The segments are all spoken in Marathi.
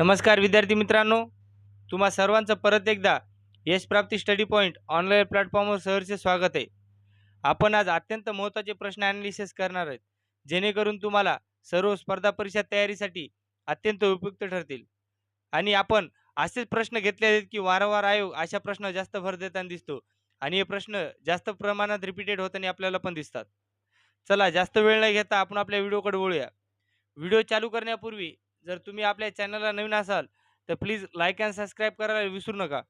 नमस्कार विद्यार्थी मित्रांनो. तुम्हा सर्वांचं परत एकदा यश प्राप्ती स्टडी पॉईंट ऑनलाईन प्लॅटफॉर्मवर सहरचे स्वागत आहे. आपण आज अत्यंत महत्त्वाचे प्रश्न ॲनालिसिस करणार आहेत जेणेकरून तुम्हाला सर्व स्पर्धा परीक्षा तयारीसाठी अत्यंत उपयुक्त ठरतील. आणि आपण असेच प्रश्न घेतले आहेत की वारंवार आयोग अशा प्रश्न जास्त भर देताना दिसतो आणि हे प्रश्न जास्त प्रमाणात रिपीटेड होताना आपल्याला पण दिसतात. चला जास्त वेळ न घेता आपण आपल्या व्हिडिओकडे वळूया. व्हिडिओ चालू करण्यापूर्वी जर तुम्ही आपल्या चॅनलला नवीन असाल तर प्लीज लाईक अँड सबस्क्राईब करायला विसरू नका.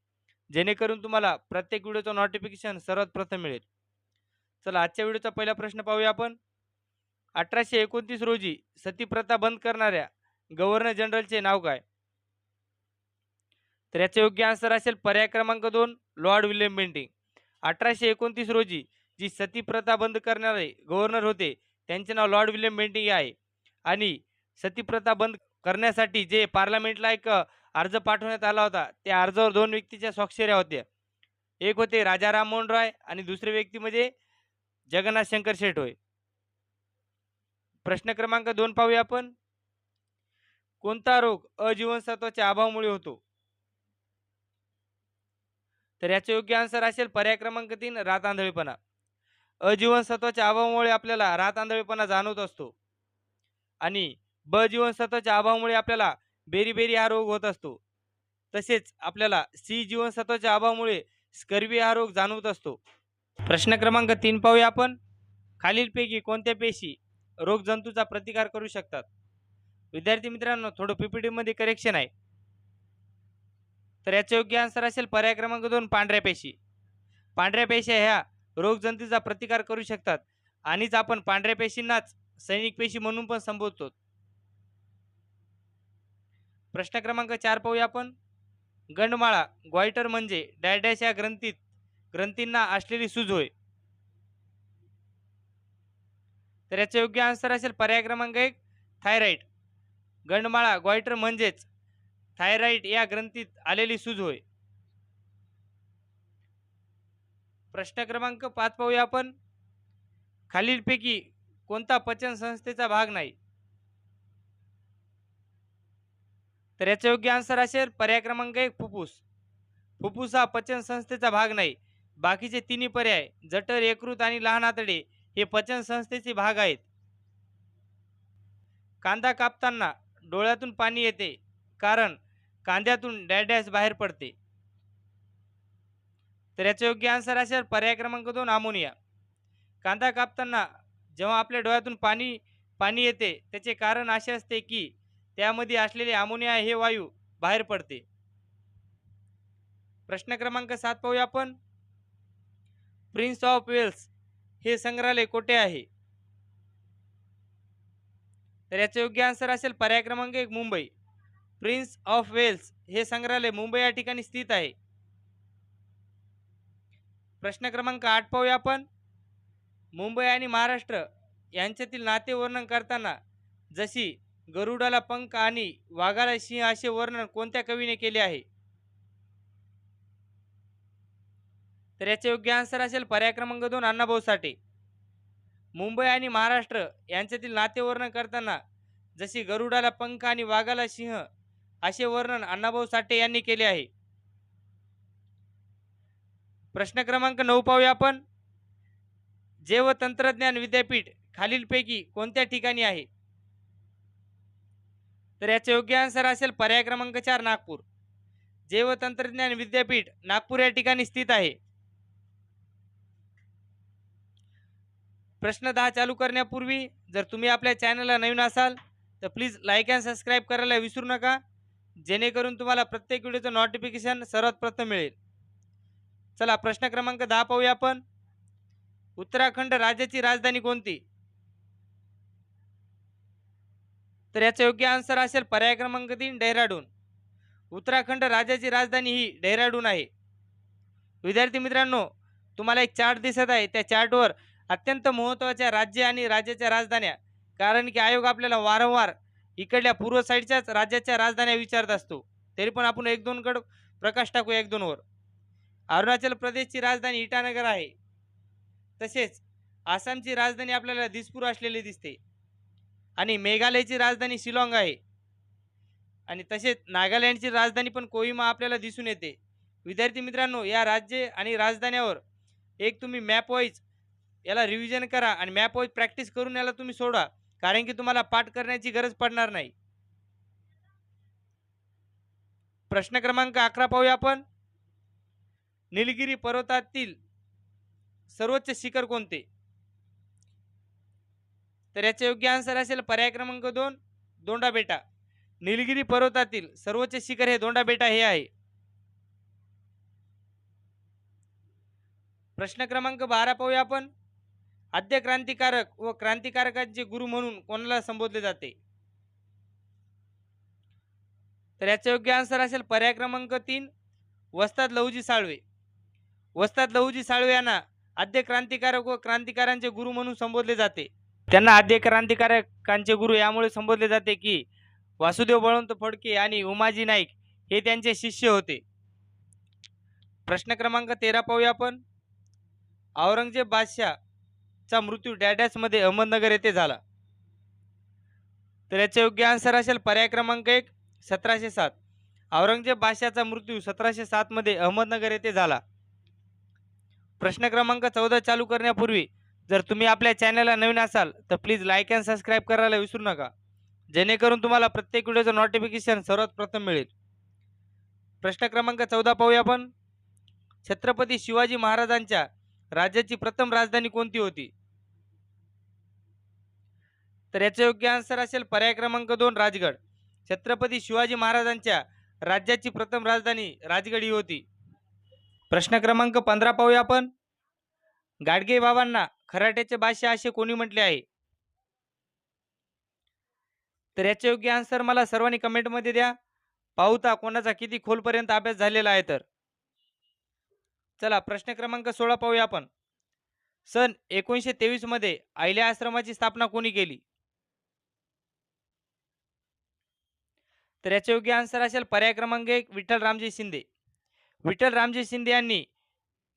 जेणेकरून तुम्हाला प्रत्येक व्हिडिओचं नोटिफिकेशन सर्वात प्रथम मिळेल. चला आजच्या व्हिडिओचा पहिला प्रश्न पाहूया आपण. अठराशे एकोणतीस रोजी सतीप्रथा बंद करणाऱ्या गव्हर्नर जनरलचे नाव काय? तर याचे योग्य आन्सर असेल पर्याय क्रमांक दोन लॉर्ड विल्यम बेंटिंग. अठराशे एकोणतीस रोजी जी सतीप्रथा बंद करणारे गव्हर्नर होते त्यांचे नाव लॉर्ड विल्यम बेंटिंग आहे. आणि सतीप्रथा बंद करण्यासाठी जे पार्लमेंटला एक अर्ज पाठवण्यात आला होता त्या अर्जावर दोन व्यक्तीच्या स्वाक्षऱ्या होत्या. एक होते राजा राममोहन रॉय आणि दुसरे व्यक्ती म्हणजे जगन्नाथ शंकर शेठ होय प्रश्न क्रमांक दोन पाहूया आपण. कोणता रोग अजीवनसत्वाच्या अभावामुळे होतो? तर याचे योग्य आन्सर असेल पर्याय क्रमांक तीन रात आंधळेपणा. अजीवनसत्वाच्या अभावामुळे आपल्याला रात आंधळीपणा जाणवत असतो. आणि ब जीवनसत्वाच्या अभावामुळे आपल्याला बेरीबेरी हा रोग होत असतो. तसेच आपल्याला सी जीवनसत्वाच्या अभावामुळे स्कर्वी हा रोग जाणवत असतो. प्रश्न क्रमांक तीन पाहूया आपण. खालीलपैकी कोणत्या पेशी रोगजंतूचा प्रतिकार करू शकतात? विद्यार्थी मित्रांनो थोडं PPT करेक्शन आहे. तर याचे योग्य आन्सर असेल पर्याय क्रमांक दोन पांढऱ्या पेशी. पांढऱ्या पेशी ह्या रोगजंतूचा प्रतिकार करू शकतात. आणिच आपण पांढऱ्या पेशींनाच सैनिक पेशी म्हणून पण संबोधतो. प्रश्न क्रमांक चार पाहूया आपण. गंडमाळा ग्वायटर म्हणजे डॅडॅश या ग्रंथीत ग्रंथींना असलेली सूज होय तर याचे योग्य आन्सर असेल पर्याय क्रमांक एक थायरॉईड. गंडमाळा ग्वायटर म्हणजेच थायराईड या ग्रंथीत आलेली सूज होय प्रश्न क्रमांक पाच पाहूया आपण. खालीलपैकी कोणता पचन संस्थेचा भाग नाही? तर याचं योग्य आन्सर असेल पर्याय क्रमांक एक फुफ्फुस. फुफ्फुस हा पचन संस्थेचा भाग नाही. बाकीचे तिन्ही पर्याय जठर यकृत आणि लहान आतडे हे पचन संस्थेचे भाग आहेत. कांदा कापताना डोळ्यातून पाणी येते कारण कांद्यातून डॅडॅस बाहेर पडते. तर याचं योग्य आन्सर असेल पर्याय क्रमांक दोन अमोनिया. कांदा कापताना जेव्हा आपल्या डोळ्यातून पाणी पाणी येते त्याचे कारण असे असते की त्यामध्ये असलेले अमोनिया हे वायू बाहेर पडते. प्रश्न क्रमांक सात पाहूया आपण. प्रिन्स ऑफ वेल्स हे संग्रहालय कोठे आहे? तर याचे योग्य आन्सर असेल पर्याय क्रमांक एक मुंबई. प्रिन्स ऑफ वेल्स हे संग्रहालय मुंबई या ठिकाणी स्थित आहे. प्रश्न क्रमांक आठ पाहूया आपण. मुंबई आणि महाराष्ट्र यांच्यातील नाते वर्णन करताना जशी गरुडाला पंख आणि वाघाला सिंह असे वर्णन कोणत्या कवीने केले आहे? तर याचे योग्य आन्सर असेल पर्याय क्रमांक दोन अण्णाभाऊ साठे. मुंबई आणि महाराष्ट्र यांच्यातील नाते वर्णन करताना जशी गरुडाला पंख आणि वाघाला सिंह असे वर्णन अण्णाभाऊ साठे यांनी केले आहे. प्रश्न क्रमांक नऊ पाहूया आपण. जैव तंत्रज्ञान विद्यापीठ खालीलपैकी कोणत्या ठिकाणी आहे? तर याचे योग्य आन्सर असेल पर्याय क्रमांक चार नागपूर. जैव तंत्रज्ञान विद्यापीठ नागपूर या ठिकाणी स्थित आहे. प्रश्न दहा चालू करण्यापूर्वी जर तुम्ही आपल्या चॅनलला नवीन असाल तर प्लीज लाईक अँड सबस्क्राईब करायला विसरू नका. जेणेकरून तुम्हाला प्रत्येक व्हिडिओचं नोटिफिकेशन सर्वात प्रथम मिळेल. चला प्रश्न क्रमांक दहा पाहूया आपण. उत्तराखंड राज्याची राजधानी कोणती? तर याचा योग्य आन्सर असेल पर्याय क्रमांक तीन डेहराडून. उत्तराखंड राज्याची राजधानी ही डेहराडून आहे. विद्यार्थी मित्रांनो तुम्हाला एक चार्ट दिसत आहे. त्या चार्टवर अत्यंत महत्त्वाच्या राज्य आणि राज्याच्या राजधान्या कारण की आयोग आपल्याला वारंवार इकडल्या पूर्व साईडच्याच राज्याच्या राजधान्या विचारत असतो. तरी पण आपण एक दोन कड प्रकाश टाकू एक दोनवर अरुणाचल प्रदेशची राजधानी इटानगर आहे. तसेच आसामची राजधानी आपल्याला दिसपूर असलेली दिसते. आणि मेघालयची राजधानी शिलाँग आहे. आणि तसेच नागालँडची राजधानी पण कोहिमा आपल्याला दिसून येते. विद्यार्थी मित्रांनो या राज्य आणि राजधान्यावर एक तुम्ही मॅप वाईज याला रिव्हिजन करा आणि मॅप वाईज प्रॅक्टिस करून याला तुम्ही सोडा. कारण की तुम्हाला पाठ करण्याची गरज पडणार नाही. प्रश्न क्रमांक अकरा पाहूया आपण. निलगिरी पर्वतातील सर्वोच्च शिखर कोणते? तर याचे योग्य आन्सर असेल पर्याय क्रमांक दोन दोंडा बेटा निलगिरी पर्वतातील सर्वोच्च शिखर हे दोंडा बेटा हे आहे. प्रश्न क्रमांक बारा पाहूया आपण. आद्य क्रांतिकारक व क्रांतिकारकांचे गुरु म्हणून कोणाला संबोधले जाते? तर याचे योग्य आन्सर असेल पर्याय क्रमांक तीन वस्ताद लहुजी साळवे. वस्ताद लहुजी साळवे यांना आद्य क्रांतिकारक व क्रांतिकारांचे गुरु म्हणून संबोधले जाते. त्यांना आद्य क्रांतिकारकांचे गुरु यामुळे संबोधले जाते की वासुदेव बळवंत फडके आणि उमाजी नाईक हे त्यांचे शिष्य होते. प्रश्न क्रमांक तेरा पाहूया आपण. औरंगजेब बादशाहचा मृत्यू डॅडॅसमध्ये अहमदनगर येथे झाला. तर याचे योग्य आन्सर असेल पर्याय क्रमांक एक सतराशे सात. औरंगजेब बादशाहचा मृत्यू सतराशे सातमध्ये अहमदनगर येथे झाला. प्रश्न क्रमांक चौदा चालू करण्यापूर्वी जर तुम्ही आपल्या चॅनलला नवीन असाल तर प्लीज लाईक अँड सबस्क्राईब करायला विसरू नका. जेणेकरून तुम्हाला प्रत्येक व्हिडिओचं नोटिफिकेशन सर्वात प्रथम मिळेल. प्रश्न क्रमांक चौदा पाहूया आपण. छत्रपती शिवाजी महाराजांच्या राज्याची प्रथम राजधानी कोणती होती? तर याचे योग्य आन्सर असेल पर्याय क्रमांक दोन राजगड. छत्रपती शिवाजी महाराजांच्या राज्याची प्रथम राजधानी राजगड ही होती. प्रश्न क्रमांक पंधरा पाहूया आपण. गाडगे बाबांना खराट्याचे बादशाह असे कोणी म्हटले आहे? तर याचे योग्य आन्सर मला सर्वांनी कमेंटमध्ये द्या. पाहुता कोणाचा किती खोलपर्यंत अभ्यास झालेला आहे तर. चला प्रश्न क्रमांक सोळा पाहूया आपण. सन एकोणीसशे तेवीसमध्ये आयल्या आश्रमाची स्थापना कोणी केली? तर याचे योग्य आन्सर असेल पर्याय क्रमांक एक विठ्ठल रामजी शिंदे. विठ्ठल रामजी शिंदे यांनी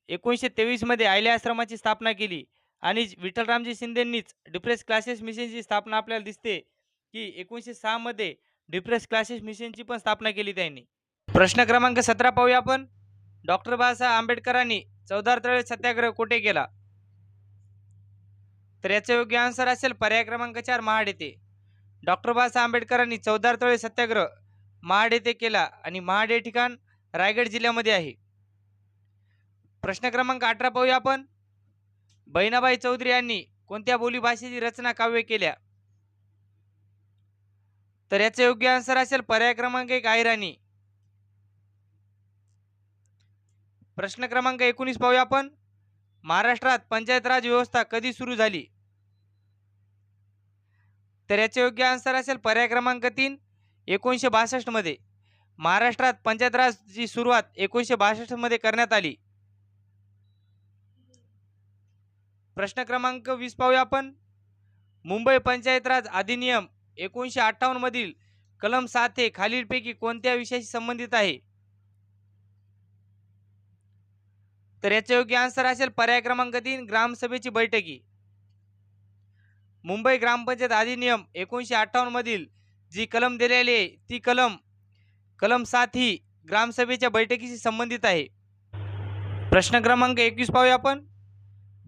एकोणीसशे तेवीसमध्ये आयल्या आश्रमाची स्थापना केली. आणि विठ्ठल रामजी शिंदेंनीच डिप्रेस क्लासेस मिशनची स्थापना आपल्याला दिसते की एकोणीसशे सहामध्ये डिप्रेस क्लासेस मिशनची पण स्थापना केली त्यांनी. प्रश्न क्रमांक सतरा पाहूया आपण. डॉक्टर बाबासाहेब आंबेडकरांनी चौदा तळे सत्याग्रह कुठे केला? तर याचे योग्य आन्सर असेल पर्याय क्रमांक चार महाड येथे. डॉक्टर बाबासाहेब आंबेडकरांनी चौदार तळे सत्याग्रह महाड येथे केला आणि महाड हे ठिकाण रायगड जिल्ह्यामध्ये आहे. प्रश्न क्रमांक अठरा पाहूया आपण. बहिणाबाई चौधरी यांनी कोणत्या बोलीभाषेची रचना काव्य केल्या? तर याचे योग्य आन्सर असेल पर्याय क्रमांक एक आयराणी प्रश्न क्रमांक एकोणीस पाहूया आपण. महाराष्ट्रात पंचायत राज व्यवस्था कधी सुरू झाली? तर याचे योग्य आन्सर असेल पर्याय क्रमांक तीन एकोणीसशे बासष्टमध्ये महाराष्ट्रात पंचायत राजची सुरुवात एकोणीसशे बासष्टमध्ये करण्यात आली. प्रश्न क्रमांक वीस पाहूया आपण. मुंबई पंचायत राज अधिनियम एकोणीसशे अठ्ठावन्न मधील कलम सात हे खालीलपैकी कोणत्या विषयाशी संबंधित आहे? तर याचे योग्य आन्सर असेल पर्याय क्रमांक तीन ग्रामसभेची बैठकी. मुंबई ग्रामपंचायत अधिनियम एकोणीसशे अठ्ठावन्न मधील जी कलम दिलेली आहे ती कलम कलम सात ही ग्रामसभेच्या बैठकीशी संबंधित आहे. प्रश्न क्रमांक एकवीस पाहूया आपण.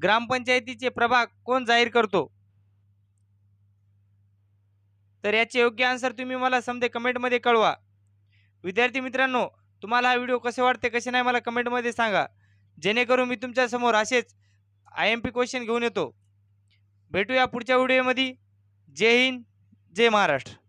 ग्रामपंचायतीचे प्रभाग कोण जाहीर करतो? तर याचे योग्य आन्सर तुम्ही मला समजे कमेंटमध्ये कळवा. विद्यार्थी मित्रांनो तुम्हाला हा व्हिडिओ कसे वाटते कसे नाही मला कमेंटमध्ये सांगा. जेणेकरून मी तुमच्यासमोर असेच आय एम पी क्वेश्चन घेऊन येतो. भेटूया पुढच्या व्हिडिओमध्ये जय हिंद जय महाराष्ट्र.